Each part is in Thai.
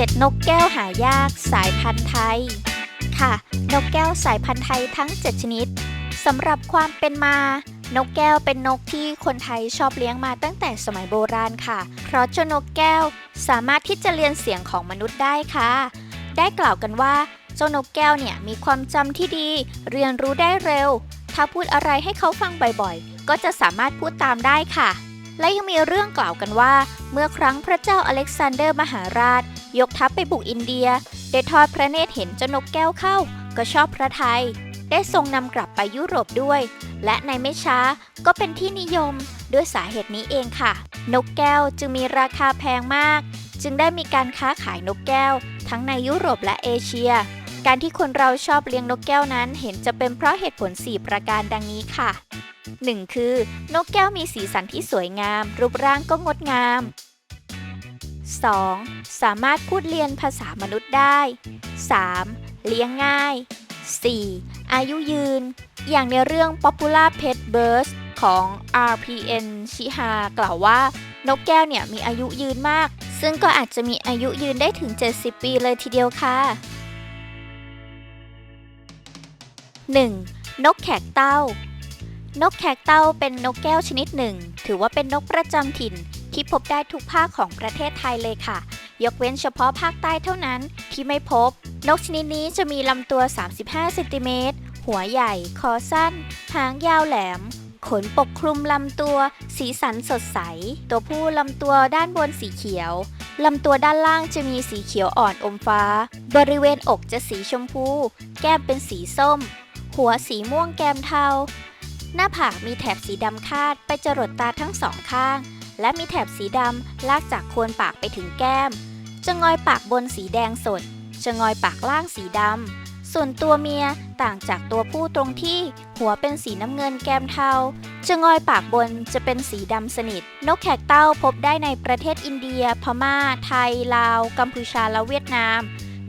7นกแก้วหายากสายพันธุ์ไทย ค่ะ นกแก้วสายพันธุ์ไทยทั้ง 7 ชนิดสำหรับความเป็นมา นกแก้วเป็นนกที่คนไทยชอบเลี้ยงมาตั้งแต่สมัยโบราณค่ะ เพราะเจ้านกแก้วสามารถที่จะเรียนเสียงของมนุษย์ได้ค่ะ ได้กล่าวกันว่า เจ้านกแก้วเนี่ยมีความจำที่ดี เรียนรู้ได้เร็ว ถ้าพูดอะไรให้เขาฟังบ่อยๆ ก็จะสามารถพูดตามได้ค่ะและยังมีเรื่องกล่าวกันว่า เมื่อครั้งพระเจ้าอเล็กซานเดอร์มหาราช ยกทัพไปบุกอินเดีย ได้ทอดพระเนตรเห็นเจ้านกแก้วเข้า ก็ชอบพระไทย ได้ทรงนำกลับไปยุโรปด้วย และในไม่ช้าก็เป็นที่นิยมด้วยสาเหตุนี้เองค่ะ นกแก้วจึงมีราคาแพงมาก จึงได้มีการค้าขายนกแก้ว ทั้งในยุโรปและเอเชีย การที่คนเราชอบเลี้ยงนกแก้วนั้นเห็นจะเป็นเพราะเหตุผล 4 ประการดังนี้ค่ะ 1. คือนกแก้วมีสีสันที่สวยงาม รูปร่างก็งดงาม 2. สามารถพูดเรียนภาษามนุษย์ได้ 3. เลี้ยงง่าย 4. อายุยืน อย่างในเรื่อง Popular Pet Birds ของ RPN ชิฮากล่าวว่า นกแก้วเนี่ยมีอายุยืนมาก ซึ่งก็อาจจะมีอายุยืนได้ถึง 70 ปีเลยทีเดียวค่ะ 1. นกแขกเต้า นกแขกเต้าเป็นนกแก้วชนิดหนึ่ง ถือว่าเป็นนกประจำถิ่น ที่พบได้ทุกภาคของประเทศไทยเลยค่ะ ยกเว้นเฉพาะภาคใต้เท่านั้นที่ไม่พบ นกชนิดนี้จะมีลำตัว 35 เซนติเมตร หัวใหญ่ คอสั้น หางยาวแหลม ขนปกคลุมลำตัว สีสันสดใส ตัวผู้ลำตัวด้านบนสีเขียว ลำตัวด้านล่างจะมีสีเขียวอ่อนอมฟ้า บริเวณอกจะสีชมพู แก้มเป็นสีส้ม หัวสีม่วงแก้มเทา หน้าผากมีแถบสีดำคาดไปจรดตาทั้งสองข้าง และมีแถบสีดำลากจากโคนปากไปถึงแก้มจะงอยปากบนสีแดงสดจะงอยปากล่างสีดำ ส่วนตัวเมียต่างจากตัวผู้ตรงที่ หัวเป็นสีน้ำเงินแก้มเทาจะงอยปากบนจะเป็นสีดำสนิท นกแขกเต้าพบได้ในประเทศอินเดีย พม่า ไทย ลาว กัมพูชาและเวียดนาม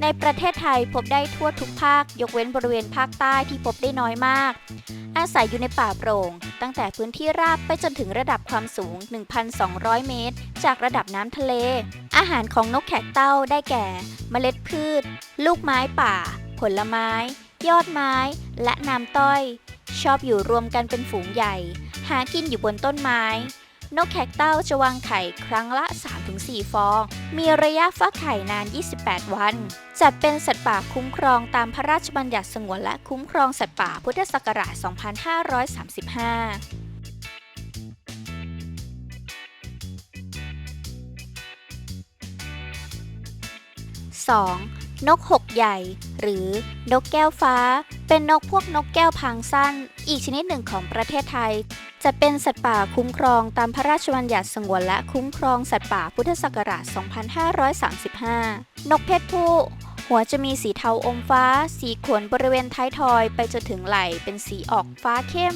ในประเทศไทยพบได้ทั่วทุกภาค ยกเว้นบริเวณภาคใต้ที่พบได้น้อยมาก อาศัยอยู่ในป่าโปร่ง ตั้งแต่พื้นที่ราบไปจนถึงระดับความสูง 1,200 เมตร จากระดับน้ำทะเล อาหารของนกแขกเต้าได้แก่ เมล็ดพืช ลูกไม้ป่า ผลไม้ ยอดไม้ และน้ำต้อย ชอบอยู่รวมกันเป็นฝูงใหญ่ หากินอยู่บนต้นไม้ นกแขกเต้าจะวางไข่ครั้งละ 3-4ฟอง มีระยะฟักไข่นาน 28 วัน จัดเป็นสัตว์ป่าคุ้มครองตามพระราชบัญญัติสงวนและคุ้มครองสัตว์ป่าพุทธศักราช 2535 2. นกหกใหญ่ หรือนกแก้วฟ้า เป็นนกพวกนกแก้วพางสั้น อีกชนิดหนึ่งของประเทศไทย จะเป็นสัตว์ป่าคุ้มครองตามพระราชบัญญัติสงวนและคุ้มครองสัตว์ป่าพุทธศักราช 2535 นกเพศผู้ หัวจะมีสีเทาอมฟ้า สีขนบริเวณท้ายทอย ไปจนถึงไหล่เป็นสีออกฟ้าเข้ม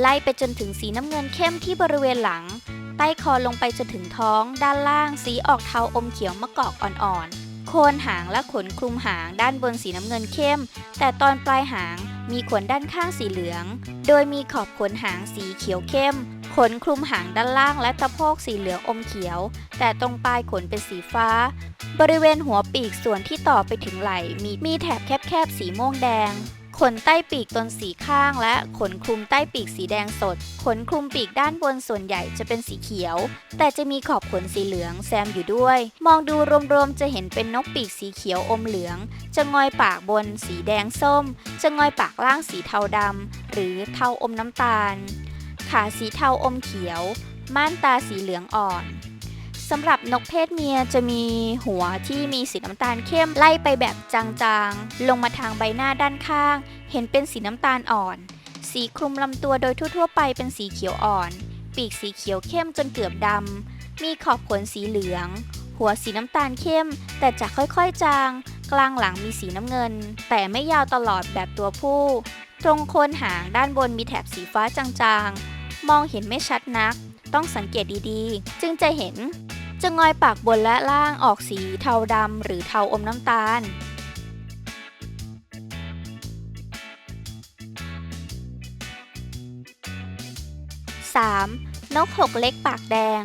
ไล่ไปจนถึงสีน้ำเงินเข้มที่บริเวณหลัง ใต้คอลงไปจนถึงท้อง ด้านล่าง สีออกเทาอมเขียวมะกอกอ่อนๆ โคนหางและขนคลุมหางด้านบนสีน้ำเงินเข้ม แต่ตอนปลายหางมีขนด้านข้างสีเหลือง โดยมีขอบขนหางสีเขียวเข้ม ขนคลุมหางด้านล่างและตะโพกสีเหลืองอมเขียว แต่ตรงปลายขนเป็นสีฟ้า บริเวณหัวปีกส่วนที่ต่อไปถึงไหล่มีมีแถบแคบๆสีม่วงแดง ขนใต้ปีกตนสีข้าง และขนคลุมใต้ปีกสีแดงสด ขนคลุมปีกด้านบนส่วนใหญ่จะเป็นสีเขียว แต่จะมีขอบขนสีเหลืองแซมอยู่ด้วย มองดูรวมๆจะเห็นเป็นนกปีกสีเขียวอมเหลือง จะงอยปากบนสีแดงส้ม จะงอยปากล่างสีเทาดำหรือเทาอมน้ำตาล ขาสีเทาอมเขียว ม่านตาสีเหลืองอ่อน สำหรับนกเพศเมียจะมีหัวที่มีสีน้ำตาลเข้มไล่ไปแบบจางๆ ลงมาทางใบหน้าด้านข้าง เห็นเป็นสีน้ำตาลอ่อน สีคลุมลำตัวโดยทั่วๆ ไปเป็นสีเขียวอ่อน ปีกสีเขียวเข้มจนเกือบดำ มีขอบขนสีเหลือง หัวสีน้ำตาลเข้ม แต่จะค่อยๆจาง กลางหลังมีสีน้ำเงิน แต่ไม่ยาวตลอดแบบตัวผู้ ตรงโคนหางด้านบนมีแถบสีฟ้าจางๆ มองเห็นไม่ชัดนักต้องสังเกตดีๆ จึงจะเห็น จะงอยปากบนและล่างออกสีเทาดำหรือเทาอมน้ำตาล 3. นกหกเล็กปากแดง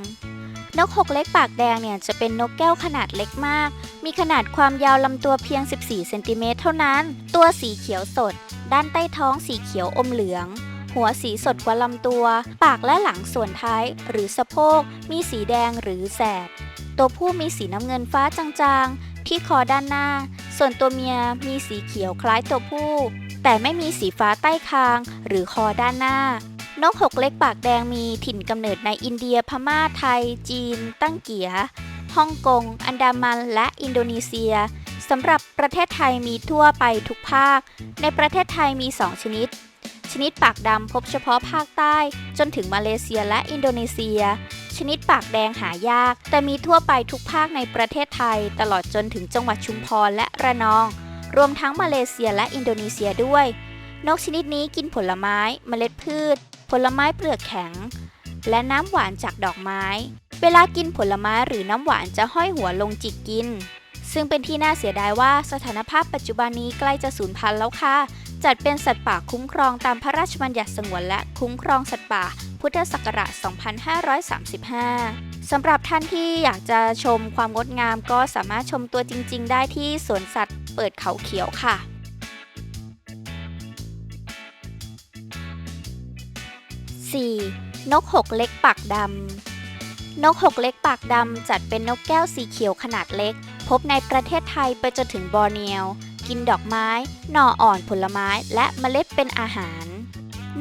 นกหกเล็กปากแดงเนี่ยจะเป็นนกแก้วขนาดเล็กมาก มีขนาดความยาวลำตัวเพียง 14 เซนติเมตรเท่านั้น ตัวสีเขียวสด ด้านใต้ท้องสีเขียวอมเหลือง หัวสีสดกว่าลำตัว ปากและหลังส่วนท้ายหรือสะโพก มีสีแดงหรือแสดตัวผู้มีสีน้ำเงินฟ้าจางๆ ที่คอด้านหน้า ส่วนตัวเมียมีสีเขียวคล้ายตัวผู้ แต่ไม่มีสีฟ้าใต้คาง หรือคอด้านหน้านกหกเล็กปากแดงมีถิ่นกำเนิดในอินเดียพม่าไทย จีน ตั้งเกียฮ่องกง อันดามันและอินโดนีเซียสำหรับประเทศไทยมีทั่วไปทุกภาค ในประเทศไทยมี 2 ชนิด ชนิดปากดำพบเฉพาะภาคใต้ จนถึงมาเลเซียและอินโดนีเซีย ชนิดปากแดงหายาก แต่มีทั่วไปทุกภาคในประเทศไทย ตลอดจนถึงจังหวัดชุมพรและระนอง รวมทั้งมาเลเซียและอินโดนีเซียด้วย นกชนิดนี้กินผลไม้เมล็ดพืช ผลไม้เปลือกแข็ง และน้ำหวานจากดอกไม้ เวลากินผลไม้หรือน้ำหวานจะห้อยหัวลงจิกกินซึ่งเป็นที่น่าเสียดายว่าสถานภาพปัจจุบันนี้ใกล้จะสูญพันธุ์แล้วค่ะ จัดเป็นสัตว์ป่าคุ้มครองตามพระราชบัญญัติสงวนและคุ้มครองสัตว์ป่า พุทธศักราช 2535 สำหรับท่านที่อยากจะชมความงดงามก็สามารถชมตัวจริง ๆ ได้ที่สวนสัตว์เปิดเขาเขียวค่ะ 4. นกหกเล็กปากดำ นกหกเล็กปากดำจัดเป็นนกแก้วสีเขียวขนาดเล็ก พบในประเทศไทยไปจนถึงบอร์เนียว กินดอกไม้ หน่ออ่อนผลไม้และเมล็ดเป็นอาหาร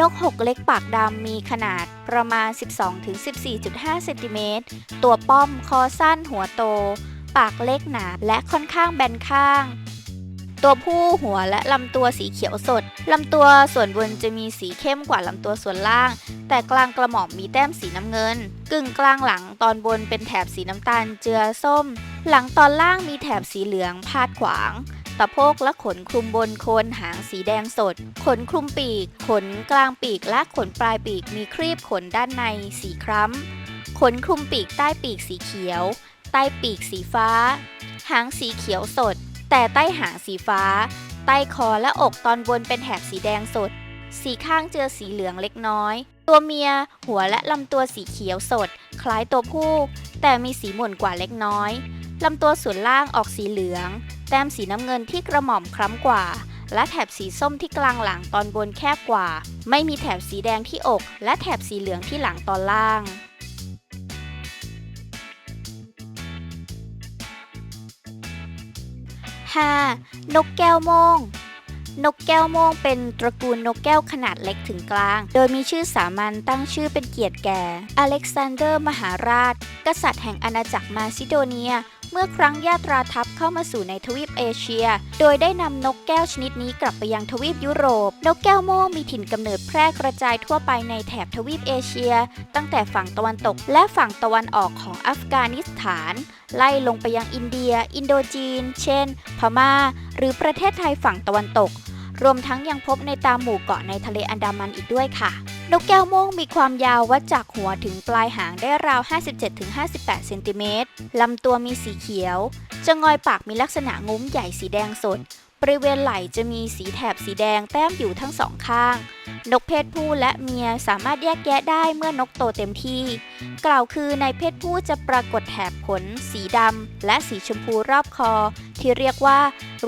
นกหกเล็กปากดำมีขนาดประมาณ 12-14.5 เซนติเมตร ตัวป้อมคอสั้นหัวโต ปากเล็กหนาและค่อนข้างแบนข้าง ตัวผู้หัวและลำตัวสีเขียวสด ลำตัวส่วนบนจะมีสีเข้มกว่าลำตัวส่วนล่าง แต่กลางกระหม่อมมีแต้มสีน้ำเงิน กึ่งกลางหลังตอนบนเป็นแถบสีน้ำตาลเจือส้มหลังตอนล่างมีแถบสีเหลืองพาดขวาง ตะโพกและขนคลุมบนโคนหางสีแดงสด ขนคลุมปีก ขนกลางปีกและขนปลายปีกมีครีบขนด้านในสีคล้ำ ขนคลุมปีกใต้ปีกสีเขียว ใต้ปีกสีฟ้า หางสีเขียวสด แต่ใต้หางสีฟ้า ใต้คอและอกตอนบนเป็นแถบสีแดงสด สีข้างเจือสีเหลืองเล็กน้อย ตัวเมีย หัวและลำตัวสีเขียวสด คล้ายตัวผู้ แต่มีสีหม่นกว่าเล็กน้อยลำตัวส่วนล่างออกสีเหลือง แต้มสีน้ำเงินที่กระหม่อมคล้ำกว่า และแถบสีส้มที่กลางหลังตอนบนแคบกว่า ไม่มีแถบสีแดงที่อก และแถบสีเหลืองที่หลังตอนล่าง 5. นกแก้วโมงนกแก้วโมงเป็นตระกูลนกแก้วขนาดเล็กถึงกลาง โดยมีชื่อสามัญตั้งชื่อเป็นเกียรติแก่ อเล็กซานเดอร์มหาราช กษัตริย์แห่งอาณาจักรมาซิโดเนีย เมื่อครั้งญาตราทัพเข้ามาสู่ในทวีปเอเชีย โดยได้นำนกแก้วชนิดนี้กลับไปยังทวีปยุโรป นกแก้วโม่มีถิ่นกำเนิดแพร่กระจายทั่วไปในแถบทวีปเอเชีย ตั้งแต่ฝั่งตะวันตกและฝั่งตะวันออกของอัฟกานิสถาน ไล่ลงไปยังอินเดีย อินโดจีน เช่น พม่า หรือประเทศไทยฝั่งตะวันตก รวมทั้งยังพบในตามหมู่เกาะในทะเลอันดามันอีกด้วยค่ะ นกแก้วโม่งมีความยาววัดจากหัวถึงปลายหางได้ราว 57-58 เซนติเมตร ลำตัวมีสีเขียว จะงอยปากมีลักษณะงุ้มใหญ่สีแดงสด บริเวณไหล่จะมีสีแถบสีแดงแต้มอยู่ทั้งสองข้าง นกเพศผู้และเมียสามารถแยกแยะได้เมื่อนกโตเต็มที่ กล่าวคือในเพศผู้จะปรากฏแถบขน สีดำและสีชมพูรอบคอ ที่เรียกว่า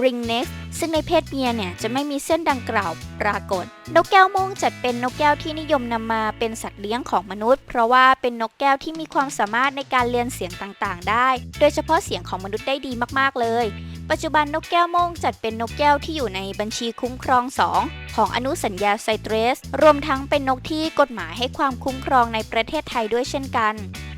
ring neck ซึ่งในเพศเมียเนี่ยจะไม่มีเส้นดังกล่าวปรากฏ นกแก้วม่งจัดเป็นนกแก้วที่นิยมนำมาเป็นสัตว์เลี้ยงของมนุษย์ เพราะว่าเป็นนกแก้วที่มีความสามารถในการเรียนเสียงต่างๆ ได้ โดยเฉพาะเสียงของมนุษย์ได้ดีมากๆเลย ปัจจุบันนกแก้วม่งจัดเป็นนกแก้วที่อยู่ในบัญชีคุ้มครอง 2 ของอนุสัญญาไซเตรส รวมทั้งเป็นนกที่กฎหมายให้ความคุ้มครองในประเทศไทยด้วยเช่นกัน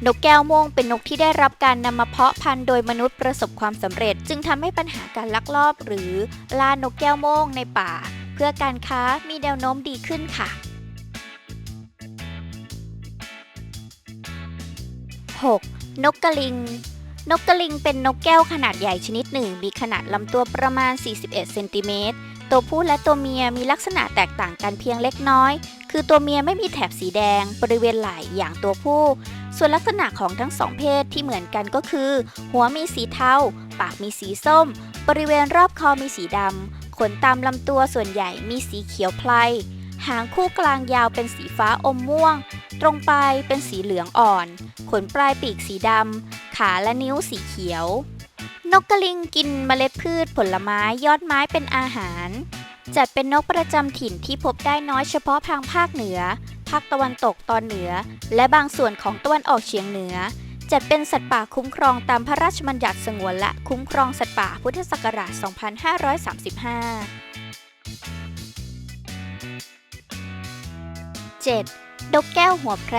นกแก้วโม่งเป็นนกที่ได้รับการนำมาเพาะพันธุ์โดยมนุษย์ประสบความสำเร็จ จึงทำให้ปัญหาการลักลอบ หรือล่านกแก้วโม่งในป่า เพื่อการค้ามีแนวโน้มดีขึ้นค่ะ 6. นกกระลิง นกกระลิงเป็นนกแก้วขนาดใหญ่ชนิดหนึ่ง มีขนาดลำตัวประมาณ 41 เซนติเมตร ตัวผู้และตัวเมียมีลักษณะแตกต่างกันเพียงเล็กน้อย คือตัวเมียไม่มีแถบสีแดงบริเวณไหล่อย่างตัวผู้ ส่วนลักษณะของทั้งสองเพศที่เหมือนกันก็คือ หัวมีสีเทา ปากมีสีส้ม บริเวณรอบคอมีสีดำ ขนตามลำตัวส่วนใหญ่มีสีเขียวไพลหางคู่กลางยาวเป็นสีฟ้าอมม่วง ตรงปลายเป็นสีเหลืองอ่อน ขนปลายปีกสีดำ ขาและนิ้วสีเขียว นกกระลิงกินเมล็ดพืชผลไม้ยอดไม้เป็นอาหาร จัดเป็นนกประจำถิ่นที่พบได้น้อยเฉพาะทางภาคเหนือ ภาคตะวันตกตอนเหนือ และบางส่วนของตะวันออกเฉียงเหนือ จัดเป็นสัตว์ป่าคุ้มครองตามพระราชบัญญัติสงวนและคุ้มครองสัตว์ป่าพุทธศักราช 2535 7. ดกแก้วหัวแพร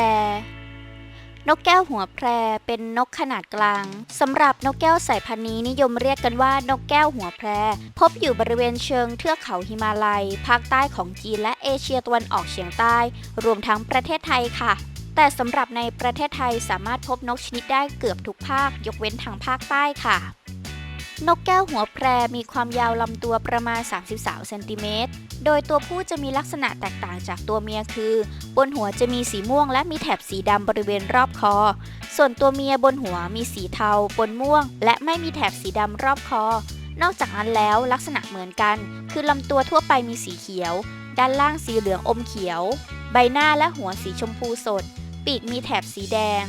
นกแก้วหัวแพรเป็นนกขนาดกลางสำหรับนกแก้วสายพันธุ์นี้นิยมเรียกกันว่านกแก้วหัวแพร พบอยู่บริเวณเชิงเทือกเขาหิมาลัย ภาคใต้ของจีนและเอเชียตะวันออกเฉียงใต้ รวมทั้งประเทศไทยค่ะ แต่สำหรับในประเทศไทยสามารถพบนกชนิดได้เกือบทุกภาค ยกเว้นทางภาคใต้ค่ะ นกแก้วหัวแพรมีความยาวลำตัวประมาณ 33 เซนติเมตร โดยตัวผู้จะมีลักษณะแตกต่างจากตัวเมียคือ บนหัวจะมีสีม่วงและมีแถบสีดำบริเวณรอบคอ ส่วนตัวเมียบนหัวมีสีเทาปนม่วง และไม่มีแถบสีดำรอบคอ นอกจากนั้นแล้วลักษณะเหมือนกัน คือลำตัวทั่วไปมีสีเขียว ด้านล่างสีเหลืองอมเขียว ใบหน้าและหัวสีชมพูสด ปีกมีแถบสีแดง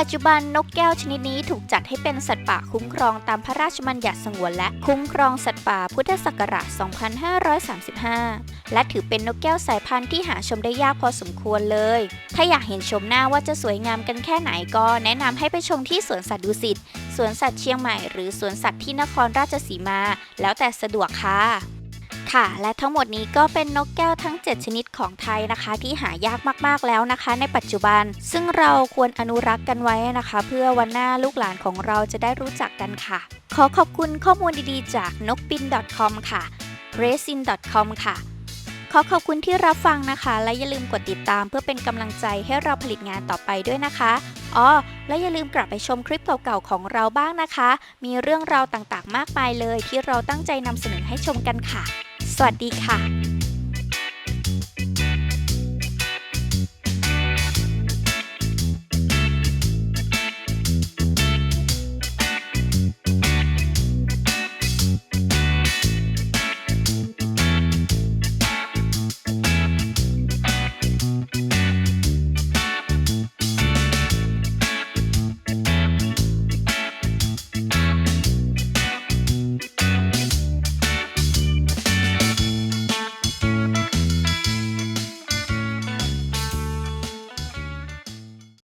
ปัจจุบันนกแก้วชนิดนี้ถูกจัดให้เป็นสัตว์ป่าคุ้มครองตามพระราชบัญญัติสงวนและคุ้มครองสัตว์ป่าพุทธศักราช 2535 และถือเป็นนกแก้วสายพันธุ์ที่หาชมได้ยากพอสมควรเลย ถ้าอยากเห็นชมหน้าว่าจะสวยงามกันแค่ไหนก็แนะนำให้ไปชมที่สวนสัตว์ดุสิต สวนสัตว์เชียงใหม่ หรือสวนสัตว์ที่นครราชสีมา แล้วแต่สะดวกค่ะ ค่ะ และทั้งหมดนี้ก็เป็นนกแก้วทั้ง 7 ชนิดของไทยนะคะ ที่หายากมากๆแล้วนะคะ ในปัจจุบัน ซึ่งเราควรอนุรักษ์กันไว้นะคะ เพื่อวันหน้าลูกหลานของเราจะได้รู้จักกันค่ะ ขอขอบคุณข้อมูลดีๆ จากนกบิน .com ค่ะ r a c i n .com ค่ะ ขอขอบคุณที่รับฟังนะคะ และอย่าลืมกดติดตามเพื่อเป็นกำลังใจให้เราผลิตงานต่อไปด้วยนะคะอ๋อและอย่าลืมกลับไปชมคลิปเก่าๆของเราบ้างนะคะ มีเรื่องราวต่างๆ มากมายเลยที่เราตั้งใจนำเสนอให้ชมกันค่ะ สวัสดีค่ะ